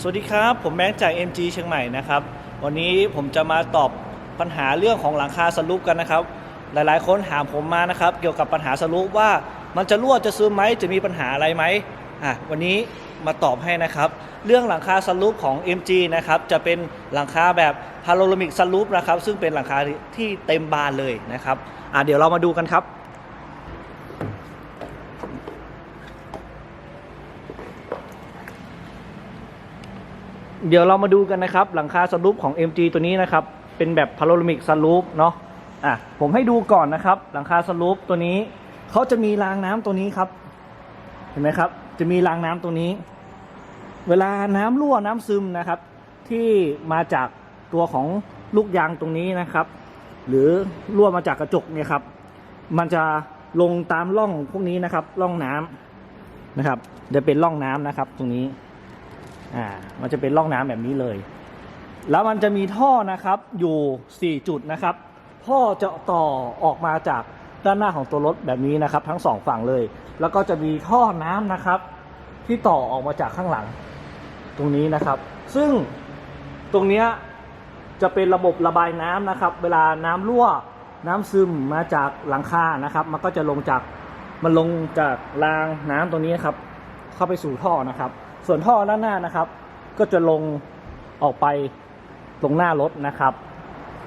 สวัสดีครับ ผมแบงค์จาก MG เชียงใหม่นะครับ วันนี้ผมจะมาตอบปัญหาเรื่องของหลังคาสลูปกันนะครับ หลายๆ คนถามผมมานะครับ เกี่ยวกับปัญหาสลูปว่ามันจะรั่วจะซึมไหมจะมีปัญหาอะไรไหมอะวันนี้มาตอบให้นะครับ เรื่องหลังคาสลูปของ MG นะครับจะเป็นหลังคาแบบพาโรลมิกสลูปนะครับซึ่งเป็นหลังคาที่เต็มบานเลยนะครับอะเดี๋ยวเรามาดูกันครับ เดี๋ยวเรามาดูกันนะครับ หลังคาสลูปของ MG ตัวนี้นะครับ เป็นแบบพาโรลมิกสลูปเนาะอะผมให้ดูก่อนนะครับ หลังคาสลูปตัวนี้เขาจะมีรางน้ำตัวนี้ครับ เห็นไหมครับ จะมีรางน้ำตัวนี้ เวลาน้ำรั่วน้ำซึมนะครับ ที่มาจากตัวของลูกยางตรงนี้นะครับ หรือรั่วมาจากกระจกเนี่ยครับ มันจะลงตามร่องพวกนี้นะครับร่องน้ำนะครับ จะเป็นร่องน้ำนะครับ ตรงนี้ อ่ามันจะเป็นร่องน้ำแบบนี้เลย แล้วมันจะมีท่อนะครับอยู่ 4 จุดนะครับท่อจะต่อออกมาจากด้านหน้าของตัวรถแบบนี้นะครับ ทั้งสองฝั่งเลย แล้วก็จะมีท่อน้ำนะครับ ที่ต่อออกมาจากข้างหลัง ตรงนี้นะครับ ซึ่งตรงนี้จะเป็นระบบระบายน้ำนะครับ เวลาน้ำรั่วน้ำซึมมาจากหลังคานะครับ มันก็จะลงจากมันลงจากรางน้ำตรงนี้ครับ เข้าไปสู่ท่อนะครับ ส่วนท่อด้านหน้านะครับ ก็จะลงออกไปตรงหน้ารถนะครับ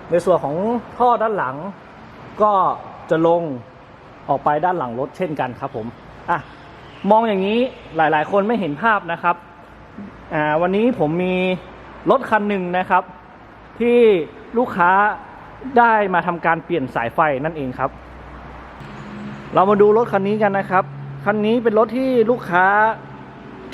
ในส่วนของท่อด้านหลัง ก็จะลงออกไปด้านหลังรถเช่นกันครับผมอะมองอย่างนี้หลายๆ คนไม่เห็นภาพนะครับอ่าวันนี้ผมมีรถคันหนึ่งนะครับ ที่ลูกค้าได้มาทำการเปลี่ยนสายไฟนั่นเองครับ เรามาดูรถคันนี้กันนะครับ คันนี้เป็นรถที่ลูกค้า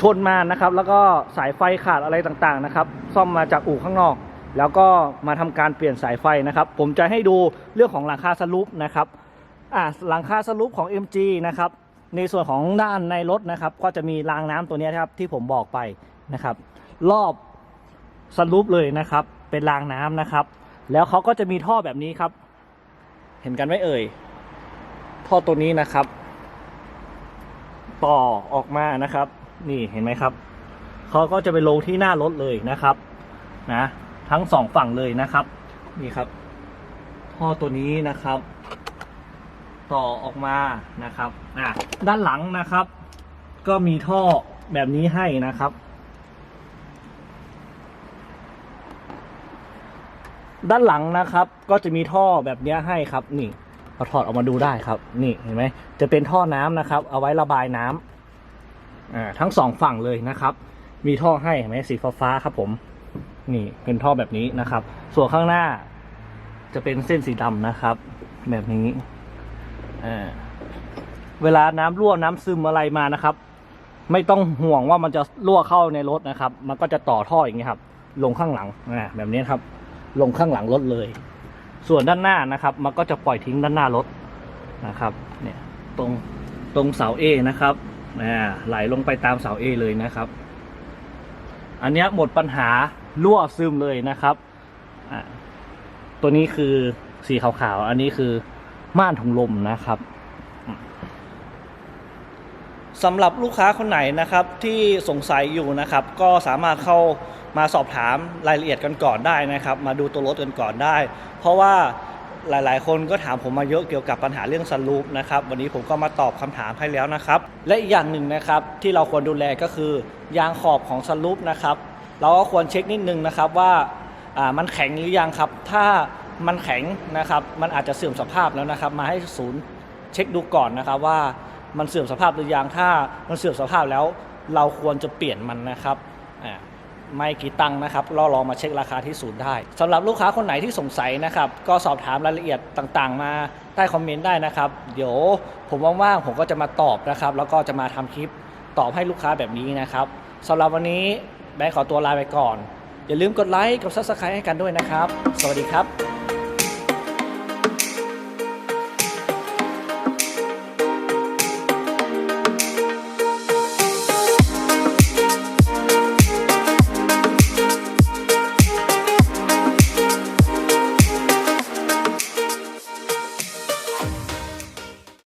ชนมานะครับ แล้วก็สายไฟขาดอะไรต่างๆนะครับ ซ่อมมาจากอู่ข้างนอก แล้วก็มาทำการเปลี่ยนสายไฟนะครับ ผมจะให้ดูเรื่องของหลังคาสลูปนะครับอ่าหลังคาสลูปของ MG นะครับในส่วนของด้านในรถนะครับ ก็จะมีรางน้ำตัวนี้ครับที่ผมบอกไปนะครับ รอบสลูปเลยนะครับ เป็นรางน้ำนะครับ แล้วเขาก็จะมีท่อแบบนี้ครับ เห็นกันไหมเอ่ย ท่อตัวนี้นะครับ ต่อออกมานะครับ นี่เห็นไหมครับเขาก็จะไปลงที่หน้ารถเลยนะครับ นะ ทั้งสองฝั่งเลยนะครับ นี่ครับท่อตัวนี้นะครับ ต่อออกมานะครับอะด้านหลังนะครับ ก็มีท่อแบบนี้ให้นะครับ ด้านหลังนะครับ ก็จะมีท่อแบบนี้ให้ครับ นี่เอาถอดออกมาดูได้ครับ นี่เห็นไหมจะเป็นท่อน้ำนะครับ เอาไว้ระบายน้ำ อ่าทั้งสองฝั่งเลยนะครับ มีท่อให้เห็นไหมสีฟ้าๆครับผม นี่เป็นท่อแบบนี้นะครับ ส่วนข้างหน้าจะเป็นเส้นสีดำนะครับ แบบนี้อ่าเวลาน้ำรั่วน้ำซึมอะไรมานะครับ ไม่ต้องห่วงว่ามันจะรั่วเข้าในรถนะครับ มันก็จะต่อท่ออย่างนี้ครับ ลงข้างหลังอ่าแบบนี้ครับ ลงข้างหลังรถเลย ส่วนด้านหน้านะครับ มันก็จะปล่อยทิ้งด้านหน้ารถนะครับ เนี่ยตรงตรงเสาเอนะครับ ไหลลงไปตามเสาเอเลยนะครับ อันนี้หมดปัญหารั่วซึมเลยนะครับ ตัวนี้คือสีขาวๆ อันนี้คือม่านถุงลมนะครับสำหรับลูกค้าคนไหนนะครับที่สงสัยอยู่นะครับ ก็สามารถเข้ามาสอบถามรายละเอียดกันก่อนได้นะครับ มาดูตัวรถกันก่อนได้ เพราะว่า หลาย ๆ คนก็ถามผมมาเยอะเกี่ยวกับปัญหาเรื่องซันรูปนะครับวันนี้ผมก็มาตอบคำถามให้แล้วนะครับ และอีกอย่างหนึ่งนะครับที่เราควรดูแลก็คือยางขอบของซันรูปนะครับเราก็ควรเช็คนิดนึงนะครับว่าอ่ามันแข็งหรือยังครับ ถ้ามันแข็งนะครับมันอาจจะเสื่อมสภาพแล้วนะครับ มาให้ศูนย์เช็คดูก่อนนะครับว่ามันเสื่อมสภาพหรือยังถ้ามันเสื่อมสภาพแล้ว เราควรจะเปลี่ยนมันนะครับอ่า ไม่กี่ตังค์นะครับเราลองมาเช็คราคาที่ศูนย์ได้สำหรับลูกค้าคนไหนที่สงสัยนะครับ ก็สอบถามรายละเอียดต่างๆ มาใต้คอมเมนต์ได้นะครับ เดี๋ยวผมว่างๆผมก็จะมาตอบนะครับ แล้วก็จะมาทำคลิปตอบให้ลูกค้าแบบนี้นะครับสำหรับวันนี้แบงค์ขอตัวลาไปก่อน อย่าลืมกดไลค์กด subscribe ให้กันด้วยนะครับ สวัสดีครับ